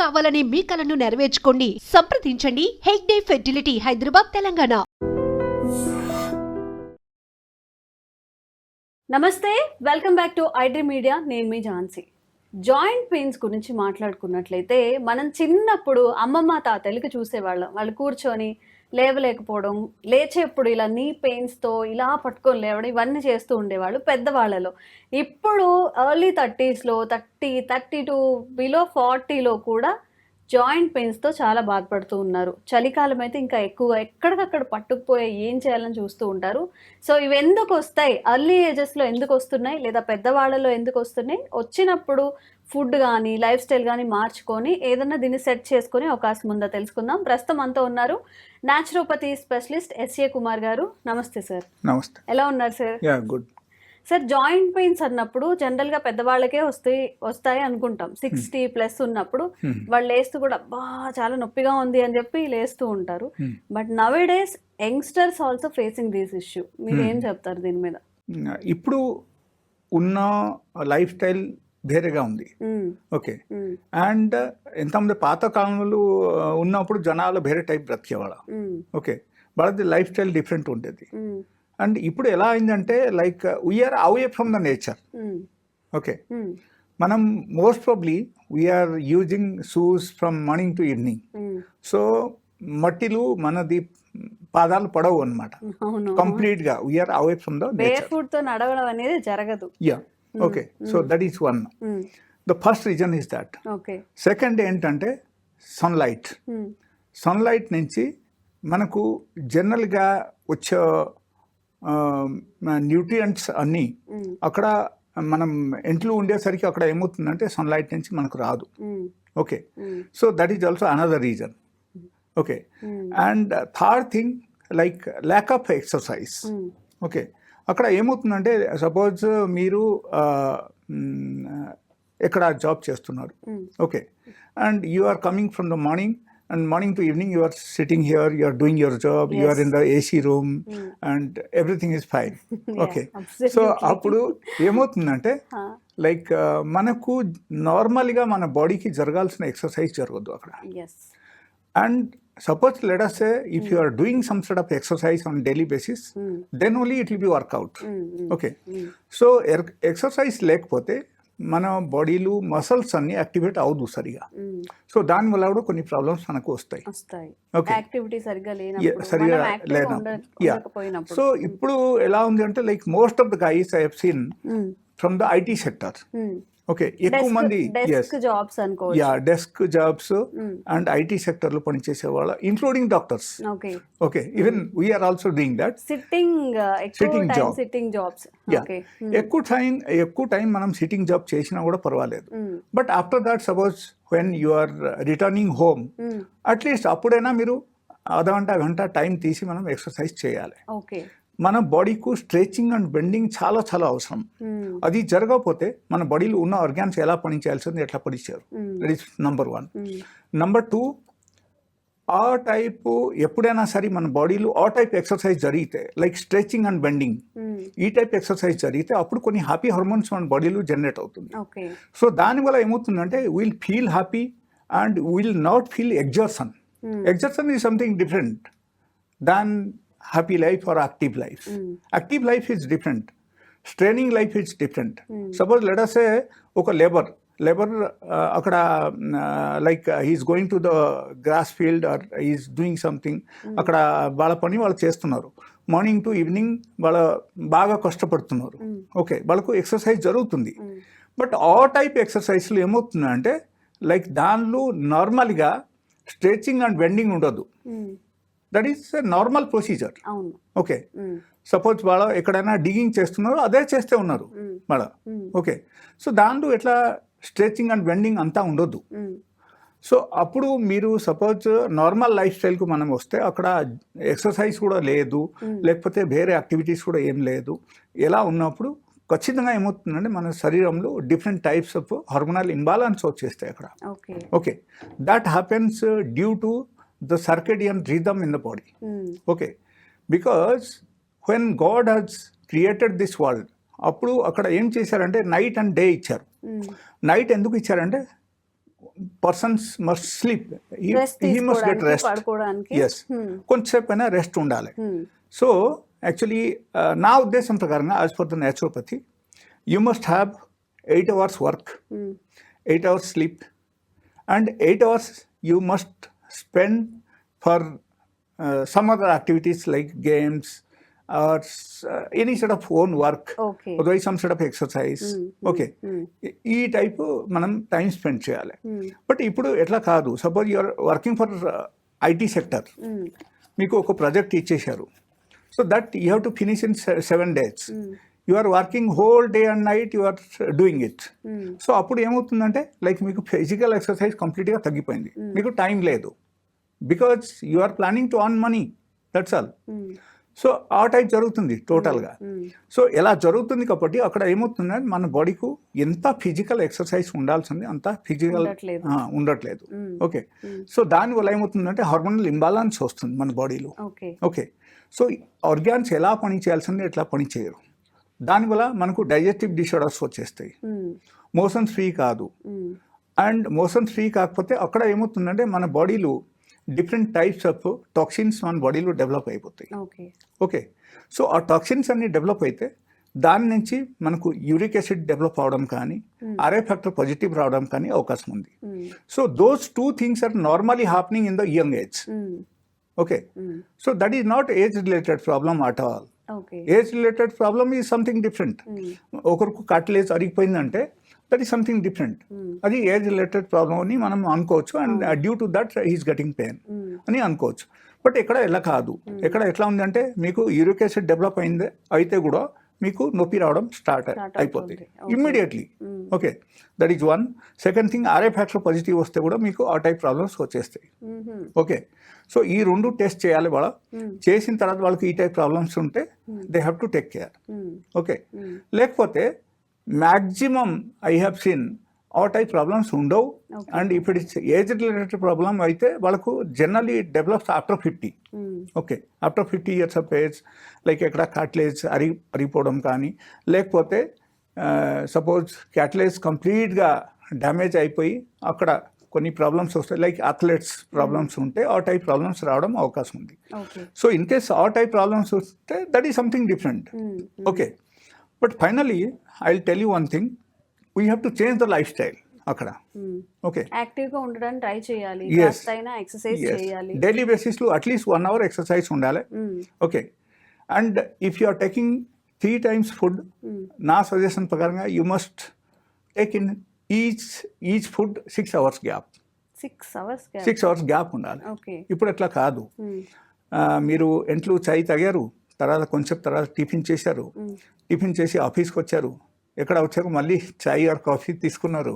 కావాలనే మీ కలను నెరవేర్చుకోండి. సంప్రదించండి. హెగ్డే ఫెర్టిలిటీ హైదరాబాద్ తెలంగాణ. నమస్తే. Welcome back to iDream media. నేను మీ ఝాన్సీ. జాయింట్ పెయిన్స్ గురించి మాట్లాడుకున్నట్లయితే మనం చిన్నప్పుడు అమ్మమ్మ తాతయ్యలకి చూసేవాళ్ళం. వాళ్ళు కూర్చొని లేవలేకపోవడం లేచేప్పుడు ఇలా నీ పెయిన్స్తో ఇలా పట్టుకొని లేవడం ఇవన్నీ చేస్తూ ఉండేవాళ్ళు పెద్దవాళ్ళలో. ఇప్పుడు ఎర్లీ థర్టీస్లో థర్టీ థర్టీ టు బిలో ఫార్టీలో కూడా జాయింట్ పెయిన్స్తో చాలా బాధపడుతూ ఉన్నారు. చలికాలం అయితే ఇంకా ఎక్కువ ఎక్కడికక్కడ పట్టుకుపోయే ఏం చేయాలని చూస్తూ ఉంటారు. సో ఇవి ఎందుకు వస్తాయి? అర్లీ ఏజెస్లో ఎందుకు వస్తున్నాయి? లేదా పెద్దవాళ్ళలో ఎందుకు వస్తున్నాయి? వచ్చినప్పుడు ఫుడ్ కానీ లైఫ్ స్టైల్ కానీ మార్చుకొని ఏదన్నా దీన్ని సెట్ చేసుకొని అవకాశం ఉందా తెలుసుకుందాం. ప్రస్తుతం అంతా ఉన్నారు న్యాచురోపతి స్పెషలిస్ట్ ఎస్ఏ కుమార్ గారు. నమస్తే సార్. నమస్తే. ఎలా ఉన్నారు sir? Good. Sir joint pains అన్నప్పుడు జనరల్గా పెద్దవాళ్ళకే వస్తాయి వస్తాయి అనుకుంటాం. సిక్స్టీ ప్లస్ ఉన్నప్పుడు వాళ్ళు లేస్తూ కూడా బా చాలా నొప్పిగా ఉంది అని చెప్పి లేస్తూ ఉంటారు. But nowadays youngsters also facing this issue. మీరు ఏం చెప్తారు దీని మీద? ఇప్పుడు ఉన్న లైఫ్ స్టైల్ వేరేగా ఉంది. ఓకే. అండ్ ఎంతమంది పాత కాలంలో ఉన్నప్పుడు జనాలు వేరే టైప్ బ్రతికేవాళ్ళ. ఓకే వాళ్ళది లైఫ్ స్టైల్ డిఫరెంట్ ఉండేది. అండ్ ఇప్పుడు ఎలా అయిందంటే like we are away from the nature. Okay. మనం most probably we are using shoes from morning to evening. So మట్టిలు మనది పాదాలు పడవు అనమాట అవును కంప్లీట్గా we are away from the ఫుడ్తో నడవడం అనేది జరగదు yeah okay so that is one Hmm. The first reason is that okay second ఏంటంటే సన్లైట్ Hmm. సన్లైట్ నుంచి మనకు జనరల్గా వచ్చే న్యూట్రియంట్స్ అన్నీ Hmm. అక్కడ మనం ఇంట్లో ఉండేసరికి అక్కడ ఏమవుతుందంటే సన్లైట్ నుంచి మనకు రాదు Hmm. Okay Hmm. So that is also another reason okay Hmm. And third thing like lack of exercise Hmm. Okay అక్కడ ఏమవుతుందంటే సపోజ్ మీరు ఎక్కడ జాబ్ చేస్తున్నారు. Okay and you are coming from the morning and morning to evening you are sitting here you are doing your job you are. In the AC room. And everything is fine okay. So అప్పుడు ఏమవుతుందంటే. Like మనకు నార్మల్గా మన బాడీకి జరగాల్సిన exercise జరగదు అక్కడ Yes. And suppose let us if you are doing some side of exercise on daily basis Hmm. Then only it will be workout Hmm. Hmm. Okay Hmm. So exercise లేకపోతే మన బాడీలు మసల్స్ అన్ని activate అవ్వదు సరిగా Hmm. So దానివల్ల కూడా కొన్ని problems మనకు వస్తాయి సరిగా. ఉండకపోయినప్పుడు సో ఇప్పుడు ఎలా ఉంది అంటే like most of the guys I have seen Hmm. From the IT sector okay ఎక్కువ మంది డెస్క్ జాబ్స్ అనుకోవచ్చు. Yeah desk jobs Hmm. And IT సెక్టర్లో పనిచేసే వాళ్ళ including doctors okay okay even we are also doing that sitting time job. Sitting jobs yeah ఎక్కువ time ఎక్కువ time మనం sitting job చేసినా కూడా పర్వాలేదు. Hmm. But after that suppose when you are returning home at least అప్పుడైనా మీరు అర్ధగంట గంట టైం తీసి మనం ఎక్సర్సైజ్ చేయాలి. ఓకే మన బాడీకు స్ట్రెచింగ్ అండ్ బెండింగ్ చాలా చాలా అవసరం. అది జరగకపోతే మన బాడీలో ఉన్న ఆర్గాన్స్ ఎలా పనిచేయాల్సింది ఎట్లా పనిచేయరు? That is number one number two ఆ టైపు ఎప్పుడైనా సరే మన బాడీలో ఆ టైప్ ఎక్సర్సైజ్ జరిగితే లైక్ స్ట్రెచింగ్ అండ్ బెండింగ్ ఈ టైప్ ఎక్సర్సైజ్ జరిగితే అప్పుడు కొన్ని హ్యాపీ హార్మోన్స్ మన బాడీలో జనరేట్ అవుతుంది. సో దానివల్ల ఏమవుతుందంటే will feel happy and will not feel exertion exertion is something different than happy life or active life active life is different straining life is different suppose let's say ఒక labour labour అక్కడ like he's going to the grass field or is doing something అక్కడ వాళ్ళ పని వాళ్ళు చేస్తున్నారు. Morning to evening వాళ్ళ బాగా కష్టపడుతున్నారు. ఓకే వాళ్ళకు ఎక్సర్సైజ్ జరుగుతుంది. బట్ ఆ టైప్ ఎక్సర్సైజ్లు ఏమవుతుందంటే లైక్ దానిలో నార్మల్గా స్ట్రెచింగ్ అండ్ బెండింగ్ ఉండదు. That is normal procedure okay. Suppose వాళ్ళ ఎక్కడైనా డిగింగ్ చేస్తున్నారు అదే చేస్తే ఉన్నారు. వాళ్ళ. ఓకే సో దాంట్లో ఎట్లా స్ట్రెచింగ్ అండ్ బెండింగ్ అంతా ఉండొద్దు. సో అప్పుడు మీరు సపోజ్ నార్మల్ లైఫ్ స్టైల్కు మనం వస్తే అక్కడ ఎక్సర్సైజ్ కూడా లేదు లేకపోతే వేరే యాక్టివిటీస్ కూడా ఏం లేదు. ఎలా ఉన్నప్పుడు ఖచ్చితంగా ఏమవుతుందంటే మన శరీరంలో different types of hormonal imbalance వచ్చేస్తాయి అక్కడ. Okay okay that happens due to the circadian rhythm in the body Mm. Okay because when God has created this world అప్పుడు అక్కడ ఏం చేశారంటే నైట్ అండ్ డే ఇచ్చారు. నైట్ ఎందుకు ఇచ్చారంటే persons must sleep he must get rest yes కొంచెంసేపు అయినా rest ఉండాలి. Hmm. సో యాక్చువల్లీ నా ఉద్దేశం ప్రకారంగా as per the naturopathy you must have eight hours work Hmm. Eight hours sleep and eight hours you must spend for some other activities like games or any set of own work okay otherwise some set of exercise okay ఈ type మనం time spend చేయాలి. But ఇప్పుడు ఎట్లా కాదు. Suppose you are working for IT sector. మీకు ఒక project ఇచ్చేశారు. So that you have to finish in seven days. You are working whole day and night you are doing it. So అప్పుడు ఏమవుతుందంటే like మీకు physical exercise కంప్లీట్గా తగ్గిపోయింది. మీకు time లేదు. Because you are planning to on money. That's all. So ఆ type జరుగుతుంది టోటల్గా. సో ఎలా జరుగుతుంది కాబట్టి అక్కడ ఏమవుతుందంటే మన బాడీకు ఎంత ఫిజికల్ ఎక్సర్సైజ్ ఉండాల్సింది అంత ఫిజికల్ ఉండట్లేదు. ఓకే. సో దానివల్ల ఏమవుతుందంటే హార్మోనల్ ఇంబాలన్స్ వస్తుంది మన బాడీలో. Okay okay. సో ఆర్గాన్స్ ఎలా పని చేయాల్సింది ఎట్లా పని చేయరు. దానివల్ల మనకు డైజెస్టివ్ డిసార్డర్స్ వచ్చేస్తాయి. మోషన్స్ ఫ్రీ కాదు. అండ్ మోషన్స్ ఫ్రీ కాకపోతే అక్కడ ఏమవుతుందంటే మన బాడీలో డిఫరెంట్ టైప్స్ ఆఫ్ టాక్సిన్స్ మన బాడీలో డెవలప్ అయిపోతాయి. ఓకే. సో ఆ టాక్సిన్స్ అన్ని డెవలప్ అయితే దాని నుంచి మనకు యూరిక్ యాసిడ్ డెవలప్ అవడం కానీ ఆర్ఏ ఫ్యాక్టర్ పాజిటివ్ రావడం కానీ అవకాశం ఉంది. So those two things are normally happening in the young age okay. So that is not age related problem at all age related problem is something different ఒకరికి cartilage అరిగిపోయిందంటే that is something different అది age related problem అని మనం అనుకోవచ్చు and due to that is getting pain అని అనుకోవచ్చు. But ఇక్కడ ఎలా కాదు. ఇక్కడ ఎట్లా ఉందంటే మీకు యూరిక్ యాసిడ్ డెవలప్ అయింది అయితే కూడా మీకు నొప్పి రావడం స్టార్ట్ అయిపోతుంది. Immediately okay that is one second thing RA factor positive వస్తే కూడా మీకు ఆ టైప్ ప్రాబ్లమ్స్ వచ్చేస్తాయి. ఓకే సో ఈ రెండు టెస్ట్ చేయాలి వాళ్ళ. చేసిన తర్వాత వాళ్ళకి ఈ టైప్ ప్రాబ్లమ్స్ ఉంటే they have to take care okay లేకపోతే మ్యాక్సిమం ఐ హ్యావ్ సీన్ ఆ టైప్ ప్రాబ్లమ్స్ ఉండవు. అండ్ ఇప్పుడు ఏజ్ రిలేటెడ్ ప్రాబ్లమ్ అయితే వాళ్ళకు generally develops after fifty. Okay. After fifty years of age like ఎక్కడ క్యాట్లేజ్ అరి అరిగిపోవడం కానీ లేకపోతే సపోజ్ క్యాట్లేజ్ కంప్లీట్గా డ్యామేజ్ అయిపోయి అక్కడ కొన్ని ప్రాబ్లమ్స్ వస్తాయి లైక్ అథ్లెట్స్ ప్రాబ్లమ్స్ ఉంటే ఆ టైప్ ప్రాబ్లమ్స్ రావడం అవకాశం ఉంది. సో ఇన్ కేస్ ఆ టైప్ ప్రాబ్లమ్స్ వస్తే that is something different. Okay. But finally I will tell you one thing. We have to change the life style అక్కడ okay యాక్టివ్గా ఉండడానికి ట్రై చేయాలి. ఎక్సర్సైజ్ చేయాలి. డైలీ బేసిస్లో at least one hour exercise ఉండాలి. Okay and if you are taking three times food నా suggestion ప్రకారంగా you must take in each each food six hours gap six hours six hours gap ఉండాలి. ఇప్పుడు అట్లా కాదు. ఆ, మీరు ఎంట్లు చాయ్ తాగారు తర్వాత కొంచెం తర్వాత టిఫిన్ చేశారు. టిఫిన్ చేసి ఆఫీస్కి వచ్చారు. ఎక్కడ వచ్చారు మళ్ళీ చాయ్ ఆర్ కాఫీ తీసుకున్నారు.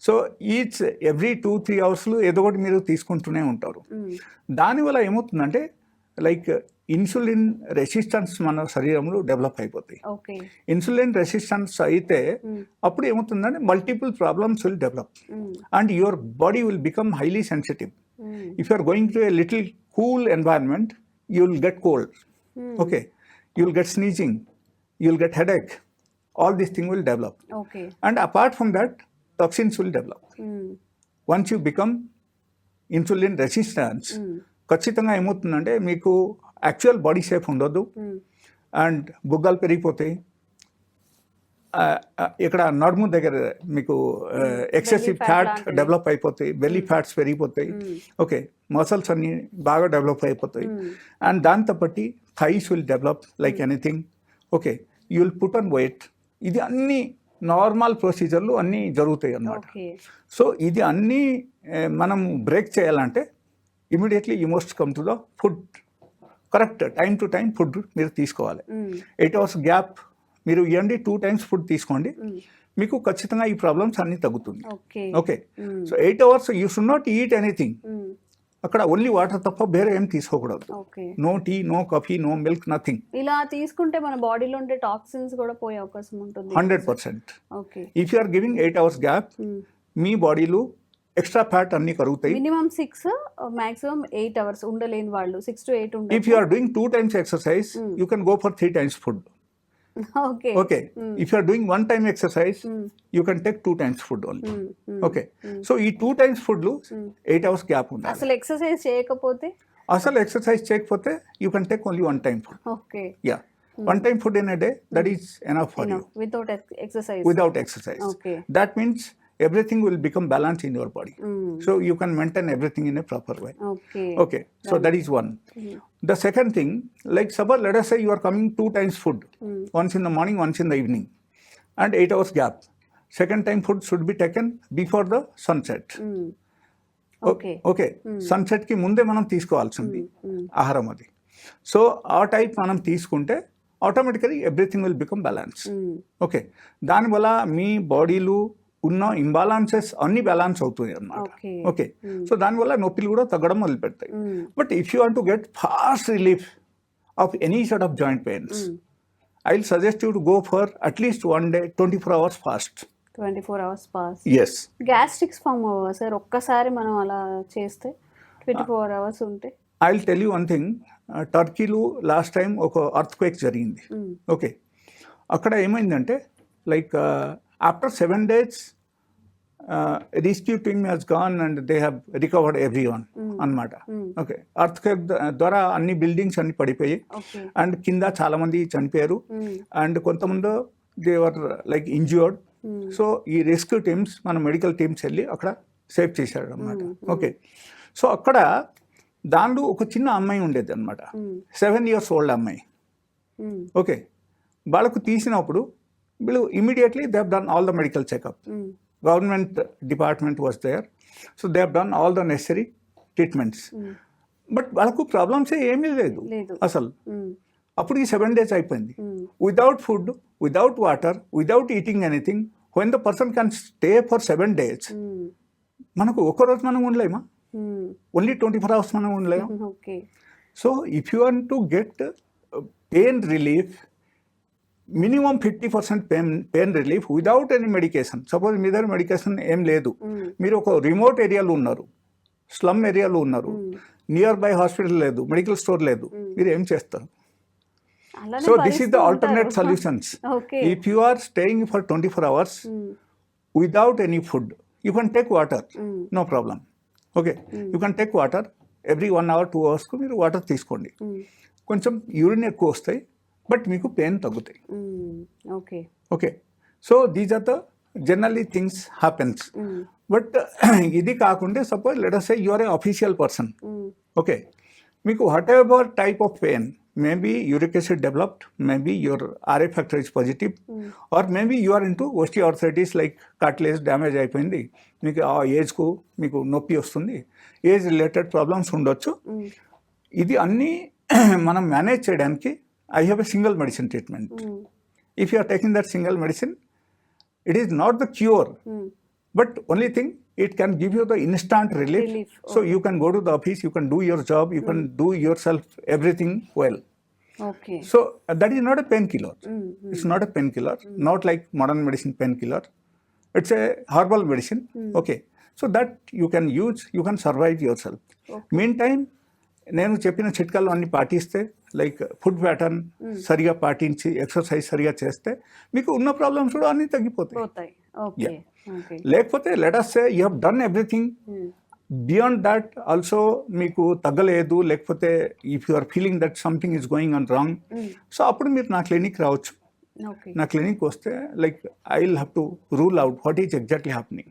So each every two three అవర్స్లో ఏదో ఒకటి మీరు తీసుకుంటూనే ఉంటారు. దానివల్ల ఏమవుతుందంటే లైక్ ఇన్సులిన్ రెసిస్టెన్స్ మన శరీరంలో డెవలప్ అయిపోతాయి. ఓకే. ఇన్సులిన్ రెసిస్టెన్స్ అయితే అప్పుడు ఏమవుతుందంటే multiple problems will develop. And your body will become highly sensitive. you are going to a little cool environment, you will get cold. Okay, you will get sneezing, you will get headache. All these things will develop. Okay And apart from that, toxins will develop. Once you become insulin resistance ఖచ్చితంగా ఏమవుతుందంటే మీకు actual body shape ఉండొద్దు and బుగ్గలు పెరిగిపోతాయి. ఇక్కడ నడుము దగ్గర మీకు ఎక్సెసివ్ fat ఫ్యాట్. డెవలప్ అయిపోతాయి. బెల్లీ ఫ్యాట్స్ పెరిగిపోతాయి. ఓకే మసల్స్ అన్ని బాగా డెవలప్ అయిపోతాయి. అండ్ దాంతో బట్టి thighs will develop like anything okay you will put on weight ఇది అన్ని నార్మల్ ప్రొసీజర్లు అన్నీ జరుగుతాయి అన్నమాట. సో ఇది అన్నీ మనం బ్రేక్ చేయాలంటే immediately you most come to the food correct time to time food మీరు తీసుకోవాలి. ఎయిట్ అవర్స్ గ్యాప్ మీరు ఇవ్వండి టూ టైమ్స్ ఫుడ్ తీసుకోండి. మీకు ఖచ్చితంగా ఈ ప్రాబ్లమ్స్ అన్నీ తగ్గుతుంది. Okay. Okay so eight hours you should not eat anything అక్కడ ఓన్లీ వాటర్ తప్ప వేరే ఏం తీసుకోకూడదు. No tea no coffee no milk nothing ఇలా తీసుకుంటే మన బాడీలో ఉండే టాక్సిన్స్ కూడా పోయే అవకాశం ఉంటుంది. Hundred percent if you are giving eight hours gap మీ బాడీలో ఎక్స్ట్రా ఫ్యాట్ అన్ని కరుగుతాయి. Minimum six maximum eight hours ఉండలేని వాళ్ళు సిక్స్ టు ఎయిట్ If ఉండదు you are doing two times exercise, Mm. you can go for three times food. Okay Okay. If you are doing one time exercise, you can take two times food only. Okay. So ఈ two times food eight hours gap ఉండాలి అసలు exercise చేయకపోతే అసలు exercise చేయకపోతే you can take only one time food okay yeah one time food in a day that is enough for you without exercise without exercise. Okay. That means everything will become balanced in your body. So you can maintain everything in a proper way. Okay Okay, so that is one. The second thing, like suppose let us say you are coming two times food, once in the morning, once in the evening, and eight hours gap. Second time food should be taken before the sunset. Okay okay సన్సెట్కి ముందే మనం తీసుకోవాల్సింది ఆహారం అది so ఆ type మనం తీసుకుంటే automatically everything will become balance okay దానివల్ల మీ బాడీలో ఉన్న ఇంబాలాన్సెస్ అన్ని బ్యాలెన్స్ అవుతాయి అన్నమాట. Okay. ఓకే. సో దానివల్ల నొప్పులు కూడా తగ్గడం మొదలు పెడతాయి but if you want to get fast relief of any sort of joint pains I will suggest you to go for at least one day twenty four hours fast twenty four hours pass ఎస్ gastrics form అవ్వవా sir? ఒక్కసారి మనం అలా చేస్తే twenty four hours ఉంటే. I will tell you one thing టర్కీలో last time ఒక earthquake జరిగింది okay అక్కడ ఏమైందంటే like after seven days rescue team has gone and they have recovered every one అనమాట ఓకే అర్త్ ద్వారా అన్ని బిల్డింగ్స్ అన్ని పడిపోయాయి. ఓకే అండ్ కింద చాలా మంది చనిపోయారు అండ్ కొంతమంది they were like injured so ఈ రెస్క్యూ టీమ్స్ మన మెడికల్ టీమ్స్ వెళ్ళి అక్కడ సేవ్ చేశారు అనమాట ఓకే సో అక్కడ దానిలో ఒక చిన్న అమ్మాయి ఉండేది అనమాట సెవెన్ ఇయర్స్ ఓల్డ్ అమ్మాయి. ఓకే వాళ్ళకు తీసినప్పుడు వీళ్ళు immediately they uh done all the medical checkup government department was there so they done all the necessary treatments but వాళ్ళకు ప్రాబ్లమ్స్ ఏమీ లేదు. అసలు. అప్పుడు ఈ సెవెన్ డేస్ అయిపోయింది. Without food without water without eating anything when the person can stay for seven days మనకు ఒక్కరోజు మనం ఉండలేమా? ఓన్లీ ట్వంటీ ఫోర్ అవర్స్ మనం ఉండలేమా? So if you want to get pain relief minimum fifty percent pain pain relief without any medication. Suppose మీ దగ్గర medication ఏం లేదు. మీరు ఒక రిమోట్ ఏరియాలో ఉన్నారు. స్లమ్ ఏరియాలో ఉన్నారు. నియర్ బై హాస్పిటల్ లేదు. మెడికల్ స్టోర్ లేదు. మీరు ఏం చేస్తారు? So this is the alternate. Solutions if you are staying for twenty four hours without any food you can take water. no problem. Okay you can take water every one hour two అవర్స్కు మీరు water తీసుకోండి. కొంచెం urine ఎక్కువ వస్తాయి. But మీకు pain తగ్గుతాయి. Okay. Okay. So these are the generally things happens but ఇది కాకుండా suppose let us say you are a official person okay. మీకు whatever type of pain maybe uric acid developed maybe your RA factor is positive or maybe you are into osteoarthritis like cartilage damage అయిపోయింది. మీకు ఆ ఏజ్కు మీకు నొప్పి వస్తుంది. Age related problems ఉండొచ్చు. ఇది అన్నీ మనం మేనేజ్ చేయడానికి I have a single medicine treatment. Mm. If you are taking that single medicine, it is not the cure, mm. but only thing it can give you the instant relief. relief. Okay. So you can go to the office, you can do your job, you mm. can hmm. do yourself everything well. Okay. So uh, that is not a painkiller. Mm-hmm. It's not a painkiller. Mm. Not like modern medicine painkiller. It's a herbal medicine. Mm. Okay. So that you can use, you can survive yourself. Okay. Meantime, నేను చెప్పిన చిట్కాలు అన్ని పాటిస్తే like food pattern సరిగా పాటించి exercise సరిగా చేస్తే మీకు ఉన్న ప్రాబ్లమ్స్ కూడా అన్ని తగ్గిపోతాయి. లేకపోతే let's say you have done everything beyond that also మీకు తగ్గలేదు లేకపోతే if you are feeling that something is going on wrong so అప్పుడు మీరు నా క్లినిక్ రావచ్చు. నా క్లినిక్ వస్తే like I will have to rule out what is exactly happening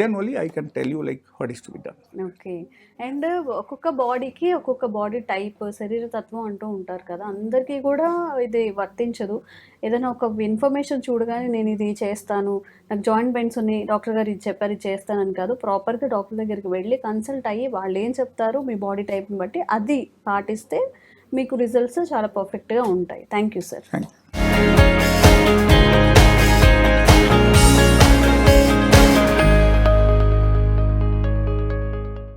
then only I can tell you like what is to be done okay and ఒక్కొక్క బాడీకి ఒక్కొక్క body type శరీర తత్వం అంటూ ఉంటారు కదా. అందరికీ కూడా ఇది వర్తించదు. ఏదైనా ఒక ఇన్ఫర్మేషన్ చూడగానే నేను ఇది చేస్తాను నాకు జాయింట్ పెయిన్స్ ఉన్నాయి డాక్టర్ గారు ఇది చెప్పారు ఇది చేస్తానని కాదు. ప్రాపర్గా డాక్టర్ దగ్గరికి వెళ్ళి కన్సల్ట్ అయ్యి వాళ్ళు ఏం చెప్తారు మీ బాడీ టైప్ని బట్టి అది పాటిస్తే మీకు రిజల్ట్స్ చాలా పర్ఫెక్ట్గా ఉంటాయి. Thank you sir thank you